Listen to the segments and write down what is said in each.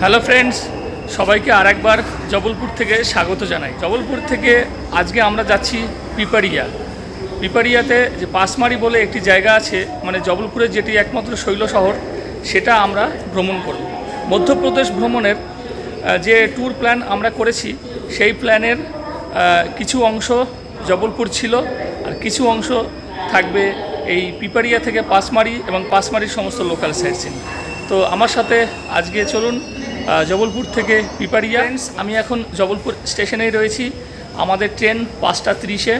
Hello friends সবাইকে আরেকবার জবলপুর থেকে স্বাগত জানাই। জবলপুর থেকে আজকে আমরা যাচ্ছি পিপারিয়া। পিপারিয়াতে যে পাসমারি বলে একটি জায়গা আছে মানে জবলপুরের যেটি একমাত্র শৈল শহর, সেটা আমরা ভ্রমণ করব। মধ্যপ্রদেশ ভ্রমণের যে ট্যুর প্ল্যান আমরা করেছি, সেই প্ল্যানের কিছু অংশ জবলপুর ছিল, আর কিছু অংশ থাকবে এই পিপারিয়া থেকে পাসমারি এবং পাসমারির সমস্ত লোকাল সাইট সিন তো আমার সাথে আজকে চলুন জবলপুর থেকে পিপারিয়া। আমি এখন জবলপুর স্টেশনেই রয়েছি। আমাদের ট্রেন পাঁচটা তিরিশে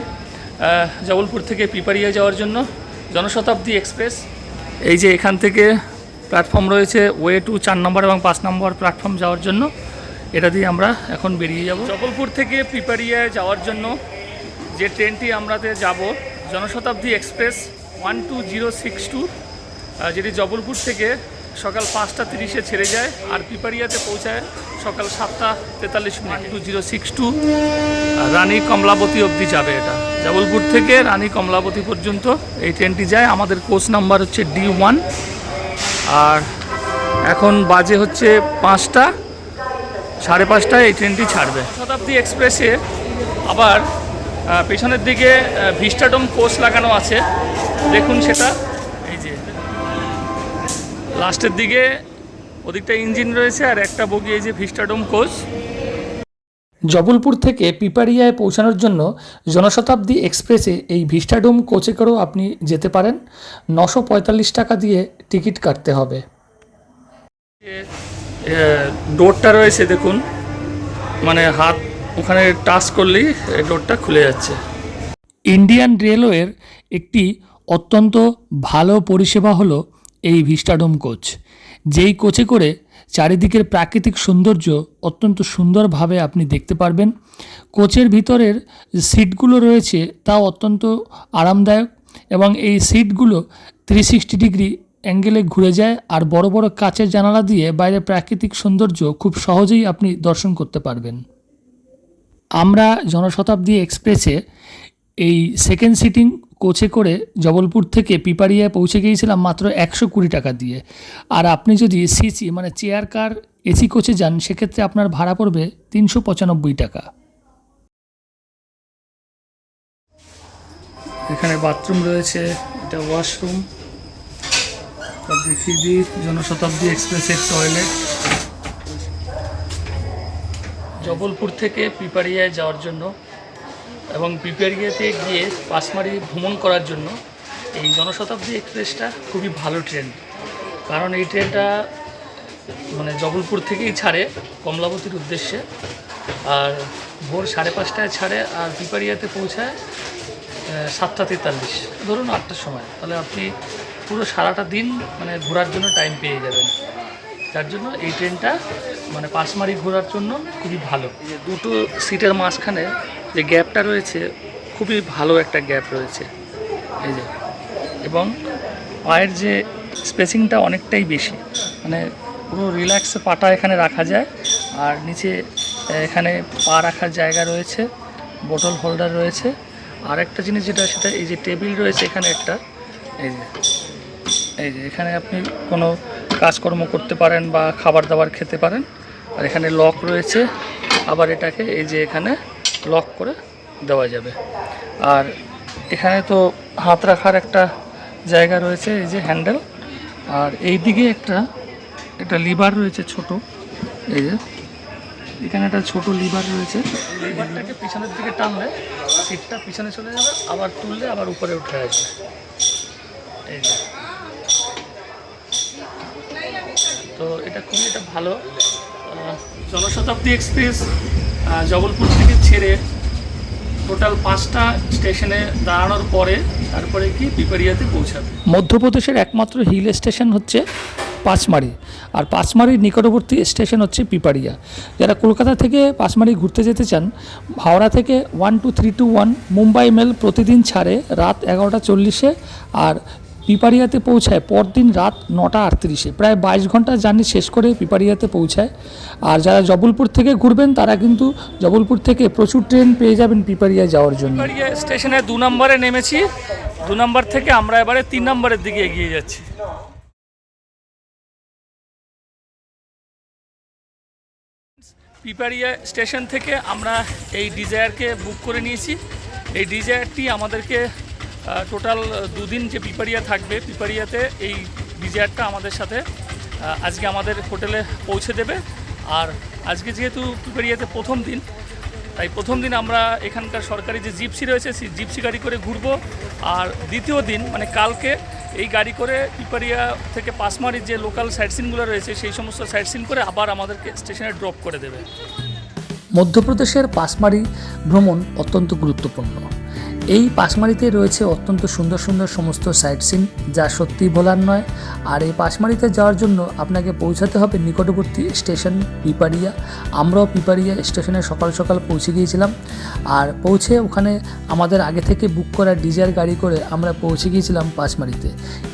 জবলপুর থেকে পিপারিয়া যাওয়ার জন্য। জনশতাব্দী এক্সপ্রেস। এই যে এখান থেকে প্ল্যাটফর্ম রয়েছে ওয়ে টু চার নম্বর এবং পাঁচ নম্বর প্ল্যাটফর্ম যাওয়ার জন্য। এটা দিয়ে আমরা এখন বেরিয়ে যাব। জবলপুর থেকে পিপারিয়ায় যাওয়ার জন্য যে ট্রেনটি আমরাতে যাব Janshatabdi express one two zero six two যেটি জবলপুর থেকে সকাল পাঁচটা তিরিশে ছেড়ে যায় আর পিপারিয়াতে পৌঁছায় সকাল সাতটা তেতাল্লিশ minute two zero six two Rani Kamlapati অবধি যাবে এটা। জবলপুর থেকে রানী কমলাবতী পর্যন্ত এই ট্রেনটি যায়। আমাদের কোচ নাম্বার হচ্ছে ডি ওয়ান আর এখন বাজে হচ্ছে পাঁচটা, সাড়ে পাঁচটায় এই ট্রেনটি ছাড়বে। শতাব্দী এক্সপ্রেসে আবার পেছনের দিকে ভিস্টাডম কোচ লাগানো আছে। দেখুন সেটা। লাস্টের দিকে ওদিকটা ইঞ্জিন রয়েছে আর একটা বগি এই যে ভিস্টাডোম কোচ জবলপুর থেকে পিপারিয়ায় পৌঁছানোর জন্য জনশতাব্দী এক্সপ্রেসে এই ভিস্টাডোম কোচে করেও আপনি যেতে পারেন। নশো পঁয়তাল্লিশ টাকা দিয়ে টিকিট কাটতে হবে। ডোরটা রয়েছে দেখুন। মানে হাত ওখানে টাচ করলেই ডোরটা খুলে যাচ্ছে। ইন্ডিয়ান রেলওয়ের একটি অত্যন্ত ভালো পরিষেবা হলো এই ভিস্টাডোম কোচ। যেই কোচে করে চারিদিকের প্রাকৃতিক সৌন্দর্য অত্যন্ত সুন্দরভাবে আপনি দেখতে পারবেন, কোচের ভিতরের সিটগুলো রয়েছে তাও অত্যন্ত আরামদায়ক এবং এই সিটগুলো থ্রি সিক্সটি ডিগ্রি অ্যাঙ্গেলে ঘুরে যায় আর বড় বড় কাচের জানালা দিয়ে বাইরে প্রাকৃতিক সৌন্দর্য খুব সহজেই আপনি দর্শন করতে পারবেন। আমরা জনশতাব্দী এক্সপ্রেসে এই সেকেন্ড সিটিং কোচে করে জবলপুর থেকে পিপারিয়ায় পৌঁছে গিয়েছিলাম মাত্র একশো কুড়ি টাকা দিয়ে। আর আপনি যদি সিসি মানে চেয়ার কার এসি কোচে যান, সেক্ষেত্রে আপনার ভাড়া পড়বে তিনশো পঁচানব্বই টাকা। এখানে বাথরুম রয়েছে, এটা ওয়াশরুম দিই জনশতাব্দী এক্সপ্রেসের টয়লেট জবলপুর থেকে পিপারিয়ায় যাওয়ার জন্য এবং পিপারিয়াতে গিয়ে পাশমারি ভ্রমণ করার জন্য এই জনশতাব্দী এক্সপ্রেসটা খুবই ভালো ট্রেন। কারণ এই ট্রেনটা মানে জবলপুর থেকেই ছাড়ে কমলাবতীর উদ্দেশ্যে। আর ভোর সাড়ে পাঁচটায় ছাড়ে আর পিপারিয়াতে পৌঁছায় সাতটা তেতাল্লিশ। ধরুন আটটার সময়। তাহলে আপনি পুরো সারাটা দিন মানে ঘোরার জন্য টাইম পেয়ে যাবেন। যার জন্য এই ট্রেনটা মানে পাঁচমারি ঘোরার জন্য খুবই ভালো। দুটো সিটের মাঝখানে যে গ্যাপটা রয়েছে, খুবই ভালো একটা গ্যাপ রয়েছে। এই যে, এবং পায়ের যে স্পেসিংটা অনেকটাই বেশি। মানে পুরো রিল্যাক্সে পাটা এখানে রাখা যায়, আর নিচে এখানে পা রাখার জায়গা রয়েছে বোতল হোল্ডার রয়েছে। আর একটা জিনিস যেটা, সেটা এই যে টেবিল রয়েছে এখানে একটা, এই যে এই যে, এখানে আপনি কোনো কাজকর্ম করতে পারেন বা খাবার দাবার খেতে পারেন। আর এখানে লক রয়েছে। আবার এটাকে এই যে এখানে লক করে দেওয়া যাবে। আর এখানে তো হাত রাখার একটা জায়গা রয়েছে, এই যে হ্যান্ডেল আর এই দিকে একটা একটা লিভার রয়েছে ছোট, এই যে। এখানে একটা ছোট লিভার রয়েছে। লিভারটাকে পিছনের দিকে টানলে সিটটা পিছনে চলে যাবে, আবার তুললে আবার উপরে উঠে আসবে। এই যে। তো এটা খুবই এটা ভালো জনশতাব্দী এক্সপ্রেস জবলপুর থেকে ছেড়ে টোটাল পাঁচটা স্টেশনে দাঁড়ানোর পরে তারপরে কি পিপারিয়াতে পৌঁছাবে। মধ্যপ্রদেশের একমাত্র হিল স্টেশন হচ্ছে পাঁচমারি, আর পাঁচমারির নিকটবর্তী স্টেশন হচ্ছে পিপারিয়া। যারা কলকাতা থেকে পাঁচমারি ঘুরতে যেতে চান, হাওড়া থেকে one two three two one Mumbai mail প্রতিদিন ছাড়ে রাত এগারোটা চল্লিশে, আর পিপারিয়াতে পৌঁছায় পরদিন রাত নটা আটত্রিশে। প্রায় বাইশ ঘণ্টা জার্নি শেষ করে পিপারিয়াতে পৌঁছায়। আর যারা জবলপুর থেকে ঘুরবেন, তারা কিন্তু জবলপুর থেকে প্রচুর ট্রেন পেয়ে যাবেন পিপারিয়া যাওয়ার জন্য। পিপারিয়া স্টেশনে দু নম্বরে নেমেছি। দু নম্বর থেকে আমরা এবারে তিন নম্বরের দিকে এগিয়ে যাচ্ছি। পিপারিয়া স্টেশন থেকে আমরা এই ডিজায়ারকে বুক করে নিয়েছি। এই ডিজায়ারটি আমাদেরকে টোটাল দুদিন যে পিপারিয়া থাকবে, পিপারিয়াতে এই ডিজায়ারটা আমাদের সাথে আজকে আমাদের হোটেলে পৌঁছে দেবে। আর আজকে যেহেতু পিপারিয়াতে প্রথম দিন, তাই প্রথম দিন আমরা এখানকার সরকারি যে জিপসি রয়েছে, সেই জিপসি গাড়ি করে ঘুরবো। আর দ্বিতীয় দিন মানে কালকে, এই গাড়ি করে পিপারিয়া থেকে পাসমারির যে লোকাল সাইট সিনগুলো রয়েছে, সেই সমস্ত সাইট সিন করে আবার আমাদেরকে স্টেশনে ড্রপ করে দেবে। মধ্যপ্রদেশের পাসমারি ভ্রমণ অত্যন্ত গুরুত্বপূর্ণ। এই পাসমারিতে রয়েছে অত্যন্ত সুন্দর সুন্দর সমস্ত সাইট সিন যা সত্যিই ভোলার নয়। আর এই পাসমারিতে যাওয়ার জন্য আপনাকে পৌঁছাতে হবে নিকটবর্তী স্টেশন পিপারিয়া। আমরাও পিপারিয়া স্টেশনে সকাল সকাল পৌঁছে গিয়েছিলাম। আর পৌঁছে ওখানে আমাদের আগে থেকে বুক করা ডিজার গাড়ি করে আমরা পৌঁছে গিয়েছিলাম পাসমারিতে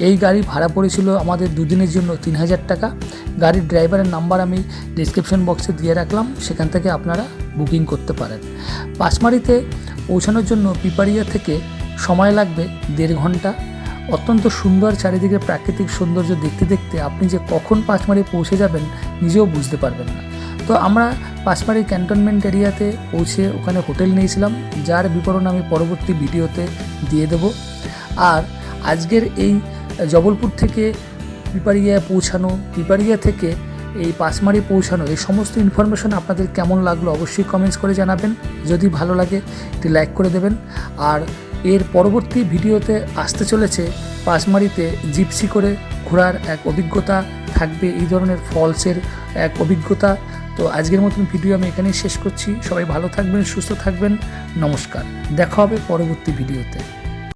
এই গাড়ি ভাড়া পড়েছিল আমাদের দুদিনের জন্য তিন হাজার টাকা। গাড়ির ড্রাইভারের নাম্বার আমি ডিসক্রিপশন বক্সে দিয়ে রাখলাম। সেখান থেকে আপনারা বুকিং করতে পারেন। পাঁচমারিতে পৌঁছানোর জন্য পিপারিয়া থেকে সময় লাগবে দেড় ঘণ্টা। অত্যন্ত সুন্দর চারিদিকে প্রাকৃতিক সৌন্দর্য দেখতে দেখতে আপনি যে কখন পাঁচমারি পৌঁছে যাবেন নিজেও বুঝতে পারবেন না। তো আমরা পাঁচমারি ক্যান্টনমেন্ট এরিয়াতে পৌঁছে ওখানে হোটেল নিয়েছিলাম, যার বিবরণ আমি পরবর্তী ভিডিওতে দিয়ে দেব। আর আজকের এই জবলপুর থেকে পিপারিয়ায় পৌঁছানো, পিপারিয়া থেকে এই পাঁচমারি পৌঁছানো এই সমস্ত ইনফরমেশন আপনাদের কেমন লাগল অবশ্যই কমেন্টস করে জানাবেন। যদি ভালো লাগে, একটি লাইক করে দেবেন। আর এর পরবর্তী ভিডিওতে আসতে চলেছে পাঁচমারিতে জিপসি করে ঘোরার এক অভিজ্ঞতা, থাকবে এই ধরনের ফলসের এক অভিজ্ঞতা। তো আজকের মতন ভিডিও আমি এখানেই শেষ করছি। সবাই ভালো থাকবেন, সুস্থ থাকবেন। নমস্কার। দেখা হবে পরবর্তী ভিডিওতে